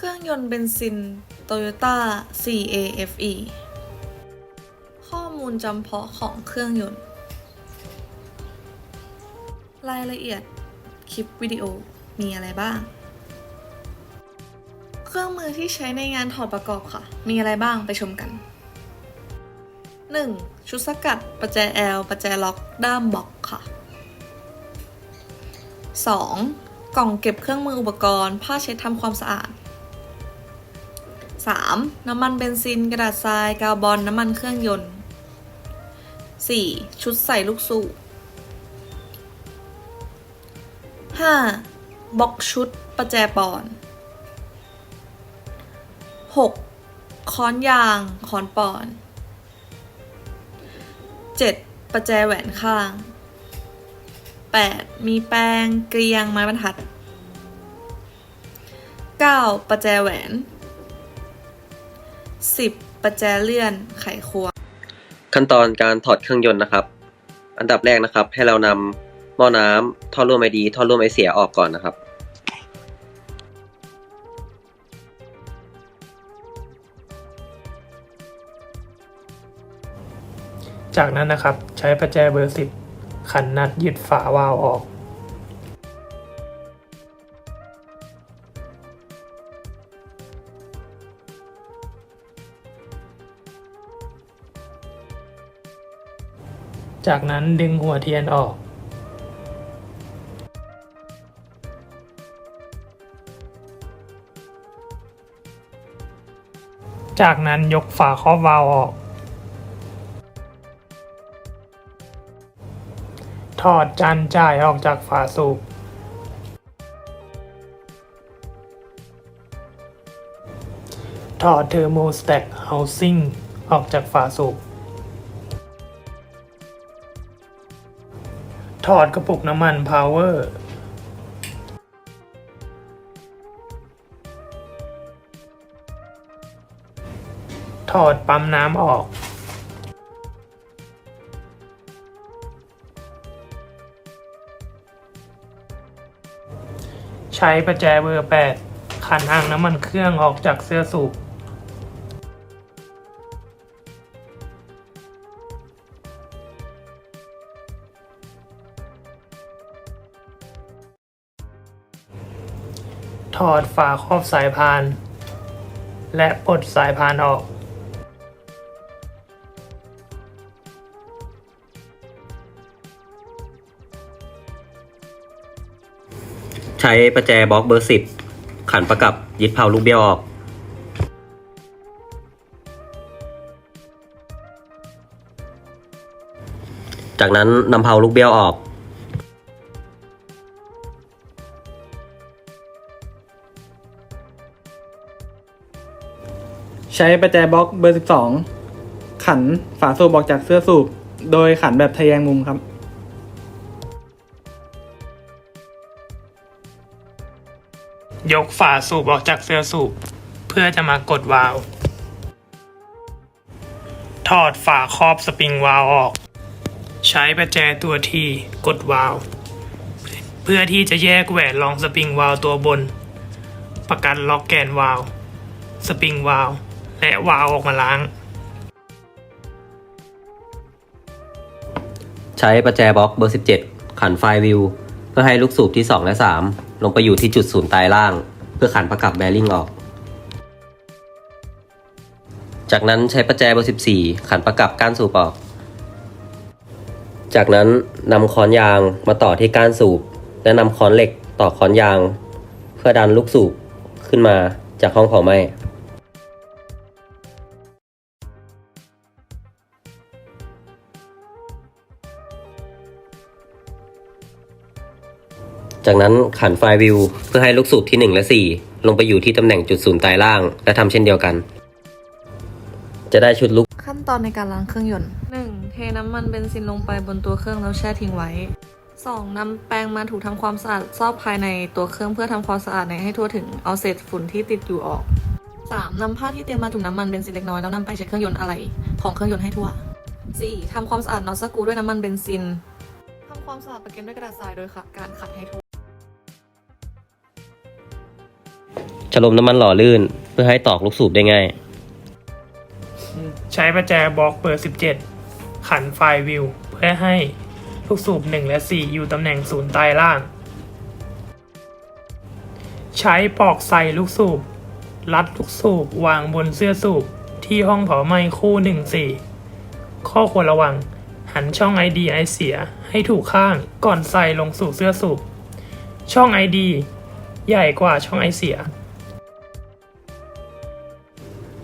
เครื่องยนต์เบนซิน Toyota CAFE ข้อมูลจำเพาะของเครื่องยนต์ รายละเอียดคลิปวิดีโอมีอะไรบ้าง เครื่องมือที่ใช้ในงานถอดประกอบค่ะ มีอะไรบ้างไปชมกัน 1. ชุดสกัด ประแจ L ประแจล็อก ด้ามบล็อกค่ะ 2. กล่องเก็บเครื่องมืออุปกรณ์ ผ้าเช็ดทำความสะอาด 3. น้ำมันเบนซิน กระดาษทราย กาวบอนน้ำมันเครื่องยนต์ 4. ชุดใส่ลูกสูบ 5. บล็อกชุดประแจปอน 6. ค้อนยางค้อนปอน 7. ประแจแหวนข้าง 8. มีแป้งเกลียงไม้บรรทัด 9. ประแจแหวน 10. ประแจเลื่อนไขควง ขั้นตอนการถอดเครื่องยนต์นะครับ อันดับแรกนะครับ ให้เรานำหม้อน้ำท่อร่วมไอดีท่อร่วมไอเสียออกก่อนนะครับ จากนั้นนะครับใช้ประแจเบอร์ 10 ขันนัดยึดฝาวาล์วออก จากนั้นดึงหัวเทียนออก จากนั้นยกฝาครอบวาล์วออก ถอดจานจ่ายออกจากฝาสูบ ถอดเทอร์โมสแต็กเฮาซิ่งออกจากฝาสูบ ถอดกระปุกน้ำมันพาวเวอร์ถอดปั๊มน้ำออก ใช้ประแจเบอร์ 8 ขันอ่างน้ำมันเครื่องออกจากเสื้อสูบ ถอดฝาครอบสายพาน และปลดสายพานออกใช้ประแจบล็อกเบอร์สิบขันประกับยึดเพาลูกเบี้ยวออก จากนั้นนำเพาลูกเบี้ยวออก ใช้ประแจบล็อกเบอร์12ขันฝาสูบออกจากเสื้อสูบ โดยขันแบบทะแยงมุมครับยกฝาสูบออกจากเสื้อสูบ เพื่อจะมากดวาล์วถอดฝาครอบสปริงวาล์วออก ใช้ประแจตัวทีกดวาล์วเพื่อที่จะแยกแหวนรองสปริงวาล์วตัวบน ประกันล็อกแกนวาล์วสปริงวาล์ว และวาล์วออกมาล้าง ใช้ประแจบล็อกเบอร์ 17 ขันไฟวิว เพื่อให้ลูกสูบที่ 2 และ 3 ลงไปอยู่ที่จุดศูนย์ตายล่าง เพื่อขันประกับแบริ่งออก จากนั้นใช้ประแจเบอร์ 14 ขันประกับก้านสูบออก จากนั้นนำค้อนยางมาต่อที่ก้านสูบ และนำค้อนเหล็กต่อค้อนยาง เพื่อดันลูกสูบขึ้นมาจากห้องเผาไหม้ จากนั้นขันไฟวิวเพื่อให้ลูกสูบที่ 1 และ 4 ลงไปอยู่ที่ตำแหน่งจุดศูนย์ตายล่าง และทำเช่นเดียวกัน จะได้ชุดลูก ขั้นตอนในการล้างเครื่องยนต์ 1. เทน้ำมันเบนซินลงไปบนตัวเครื่องแล้วแช่ทิ้งไว้ 2. นำแปรงมาถูทำความสะอาดซอกภายในตัวเครื่องเพื่อทำความสะอาดในให้ทั่วถึงเอาเศษฝุ่นที่ติดอยู่ออก 3. นำผ้าที่เตรียมมาถูน้ำมันเบนซินเล็กน้อยแล้วนำไปเช็ดเครื่องยนต์อะไรของเครื่องยนต์ให้ทั่ว 4. ทำความสะอาดน็อตสกรูด้วยน้ำมันเบนซินทำความสะอาดประเก็นด้วยกระดาษทรายโดยขัดการขัดให้ทั่ว ใช้ลมน้ำมันหล่อลื่น เพื่อให้ตอกลูกสูบได้ง่าย ใช้ประแจบล็อกเบอร์ 17 ขันไฟวิว เพื่อให้ลูกสูบ 1 และ 4 อยู่ตำแหน่งศูนย์ใต้ล่าง ใช้ปอกใส่ลูกสูบ รัดลูกสูบวางบนเสื้อสูบที่ห้องเผาไหม้คู่ 1 4 ข้อควรระวัง หันช่อง ID ไอเสียให้ถูกข้างก่อนใส่ลงสู่เสื้อสูบ ช่อง ID ใหญ่กว่าช่องไอเสีย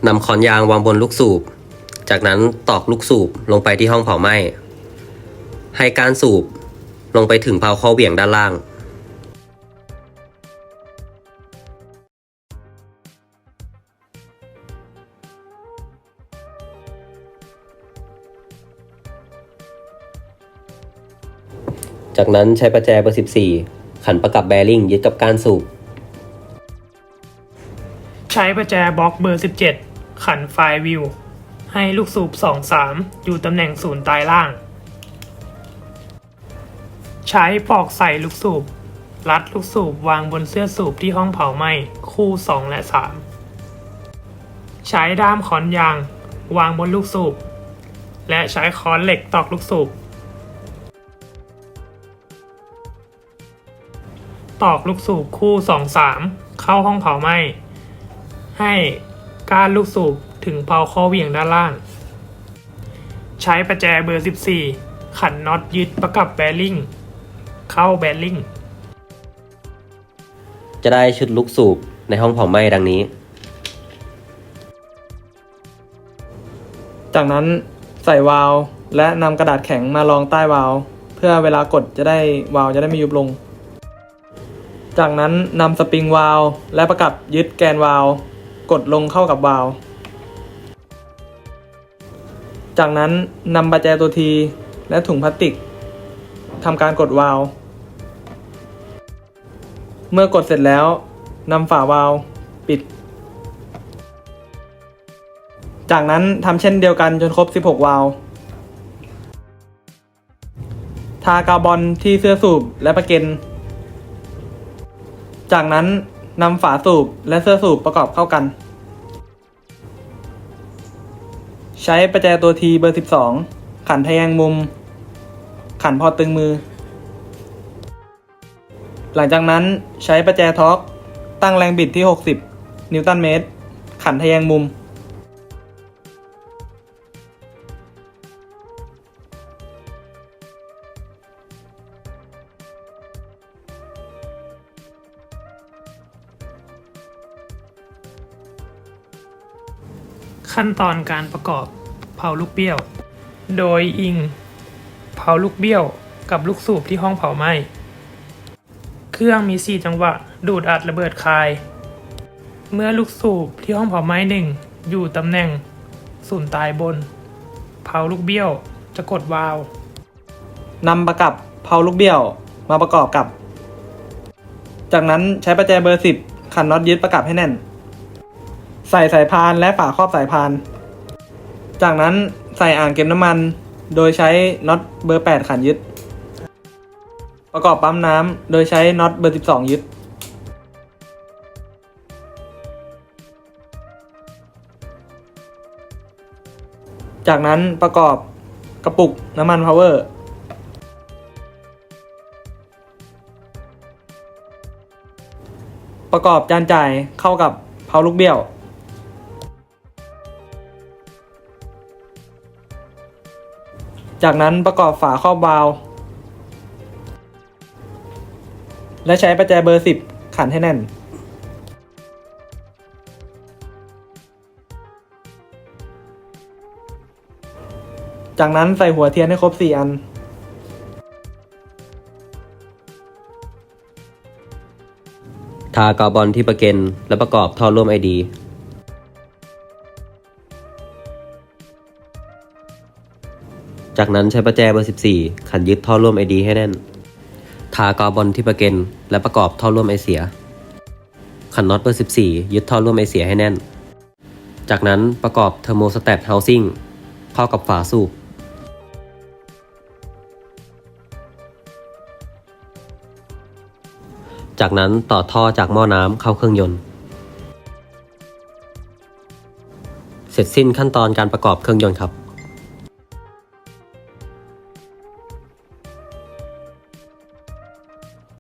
นำขอนยางวางบนลูกสูบ จากนั้นตอกลูกสูบลงไปที่ห้องเผาไหม้ ให้การสูบลงไปถึงเพาข้อเหวี่ยงด้านล่าง จากนั้นใช้ประแจเบอร์ 14 ขันประกับแบริ่งยึดกับกานสูบ ใช้ประแจบล็อกเบอร์ 17 ขันไฟวิว ให้ลูกสูบ 2 3 อยู่ตำแหน่งศูนย์ใต้ล่าง ใช้ปอกใส่ลูกสูบ รัดลูกสูบวางบนเสื้อสูบที่ห้องเผาไหม้ คู่ 2 และ 3 ใช้ด้ามขอนยาง วางบนลูกสูบ และใช้ค้อนเหล็กตอกลูกสูบ ตอกลูกสูบคู่ 2 3 เข้าห้องเผาไหม้ให้ การลูกสูบถึงเผาข้อเหวี่ยงด้านล่าง ใช้ประแจเบอร์ 14 ขันน็อตยึดประกับแบริ่งเข้าแบริ่งจะได้ชุดลูกสูบในห้องเผาไหม้ดังนี้ จากนั้นใส่วาล์วและนำกระดาษแข็งมารองใต้วาล์วเพื่อเวลากดจะได้วาล์วจะได้ไม่ยุบลง จากนั้นนำสปริงวาล์วและประกับยึดแกนวาล์ว กดลงเข้ากับวาล์วจากนั้นนำประแจตัวทีและถุงพลาสติกทำการกดวาล์วเมื่อกดเสร็จแล้วนำฝาวาล์วปิด จากนั้นทำเช่นเดียวกันจนครบ 16 วาล์วทากาบอนที่เสื้อสูบและประเก็น จากนั้น นำฝาสูบและเสื้อสูบประกอบเข้ากัน ใช้ประแจตัวทีเบอร์ 12 ขันทะแยงมุม ขันพอตึงมือ หลังจากนั้นใช้ประแจท็อกตั้งแรงบิดที่ 60 นิวตันเมตร ขันทะแยงมุม ขั้นตอนการประกอบเผาลูกเบี้ยว โดยอิง เผาลูกเบี้ยวกับลูกสูบที่ห้องเผาไหม้ เครื่องมี 4 จังหวะ ดูดอัดระเบิดคาย เมื่อลูกสูบที่ห้องเผาไหม้หนึ่งอยู่ตำแหน่งศูนย์ตายบน เผาลูกเบี้ยวจะกดวาล์วนำประกับเพาลูกเบี้ยวมาประกอบกับ จากนั้นใช้ประแจเบอร์ 10 ขันน็อตยึดประกับให้แน่น ใส่สายพานและฝาครอบสายพาน จากนั้นใส่อ่างเก็บน้ำมัน โดยใช้น็อตเบอร์ 8 ขันยึด ประกอบปั๊มน้ำโดยใช้น็อตเบอร์ 12 ยึด จากนั้นประกอบกระปุกน้ำมันพาวเวอร์ประกอบจานจ่ายเข้ากับเพาลูกเบี้ยว จากนั้นประกอบฝาครอบวาล์วและใช้ประแจเบอร์ 10 ขันให้แน่น จากนั้นใส่หัวเทียนให้ครบ 4 อัน ทากาวบอนที่ประเก็นและประกอบท่อร่วมไอดี จากนั้นใช้ประแจเบอร์ 14 ขันยึดท่อร่วมไอดีให้แน่น ทากาวบอนที่ประเกนและประกอบท่อร่วมไอเสีย ขันน็อตเบอร์ 14 ยึดท่อร่วมไอเสียให้แน่น จากนั้นประกอบเทอร์โมสแตทเฮาซิ่งเข้ากับฝาสูบจากนั้นต่อท่อจากหม้อน้ำเข้าเครื่องยนต์ เสร็จสิ้นขั้นตอนการประกอบเครื่องยนต์ครับ